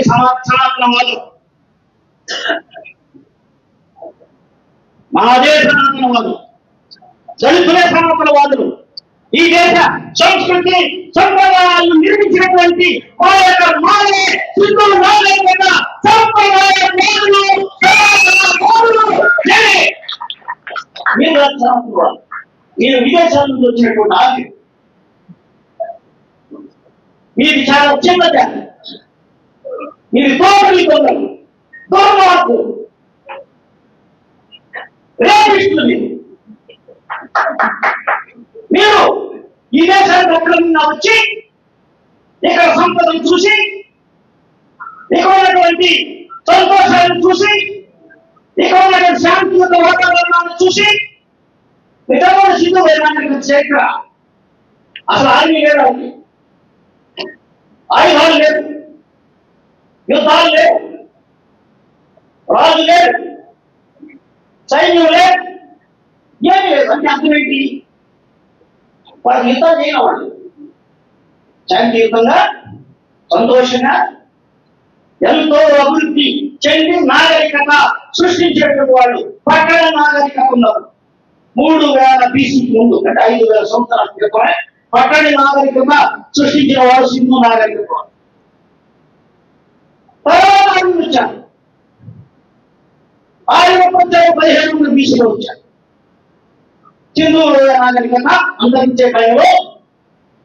ఉన్నటువంటి సమా- సనాతనవాదులు మాదే సనాతనవాదులు దళితులే సనాతనవాదులు ఈ దేశ సంస్కృతి సంప్రదాయాలను నిర్మించినటువంటి మా యొక్క మాలే సింధు నాగరికత సంప్రదాయ వాదులు, సనాతనవాదులు నేనే. మీరు సనాతనవాదులు. మీరు విదేశాల నుంచి వచ్చినటువంటి ఆది మీది చాలా చిన్న జాతి మీరు తోటలి దొంగలు దుర్మార్గులు. రేపిస్తుంది. మీరు ఈ దేశానికి ఎక్కడ వచ్చి ఇక్కడ సంపదను చూసి ఇక్కడ ఉన్నటువంటి సంతోషాలను చూసి ఇక్కడ ఉన్నటువంటి యొక్క వాతావరణాన్ని చూసి ఇతరుల సిద్ధు వేయడానికి చరిత్ర అసలు ఆర్మీ లేదా ఉంది ఆయుధాలు లేదు. యుద్ధాలు లేవు. రాజు లేదు సైన్యం లేదు ఏమి లేదు. అంటే అర్థం ఏంటి? వాడు యుద్ధం చేయని వాళ్ళు శాంతియుతంగా సంతోషంగా ఎంతో అభివృద్ధి చెంది నాగరికత సృష్టించేటువంటి వాళ్ళు పట్టణ నాగరికత ఉన్నారు మూడు వేల బీసీకి ముందు అంటే ఐదు వేల సంవత్సరాల క్రితమే పట్టణ నాగరికత సృష్టించిన వాడు సింధు నాగరికత. తర్వాత వచ్చారు ఆయన ప్రత్యేక పదిహేను మంది బీసీలో వచ్చారు. సింధు నాగరికత అంతరించే భయంలో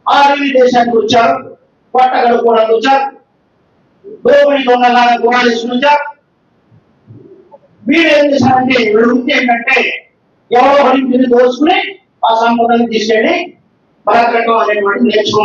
ఆర్మీ దేశానికి వచ్చారు. పట్టగడ కూడా వచ్చారు. దోపిడి దొంగలాగా గుణాలు వచ్చారు. వీడు ఏం చేశారంటే వీడు వృత్తి ఏంటంటే ఎవరో హరించుని దోచుకుని ఆ సంపదని తీసుకెళ్ళి పరాక్రమం అనేటువంటి నేర్చుకున్నారు.